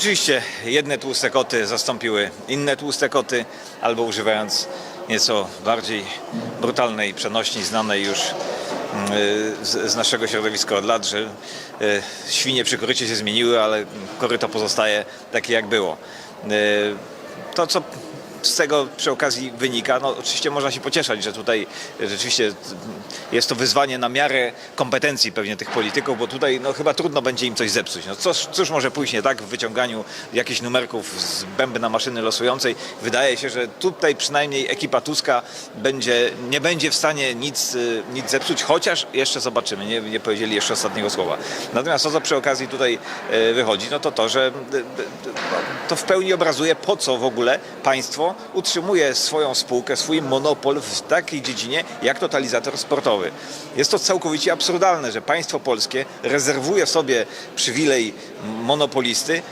rzeczywiście jedne tłuste koty zastąpiły inne tłuste koty, albo używając nieco bardziej brutalnej przenośni znanej już mm, y, z, z naszego środowiska od lat, że y, świnie przy korycie się zmieniły, ale koryto pozostaje takie jak było. Y, To, co z tego przy okazji wynika, no oczywiście można się pocieszać, że tutaj rzeczywiście jest to wyzwanie na miarę kompetencji pewnie tych polityków, bo tutaj no, chyba trudno będzie im coś zepsuć. No, cóż, cóż może pójść nie tak w wyciąganiu jakichś numerków z bębna maszyny losującej? Wydaje się, że tutaj przynajmniej ekipa Tuska będzie, nie będzie w stanie nic, y, nic zepsuć, chociaż jeszcze zobaczymy, nie, nie powiedzieli jeszcze ostatniego słowa. Natomiast to, co przy okazji tutaj y, wychodzi, no to to, że y, to w pełni obrazuje, po co w ogóle utrzymuje swoją spółkę, swój monopol w takiej dziedzinie jak totalizator sportowy. Jest to całkowicie absurdalne, że państwo polskie rezerwuje sobie przywilej monopolisty,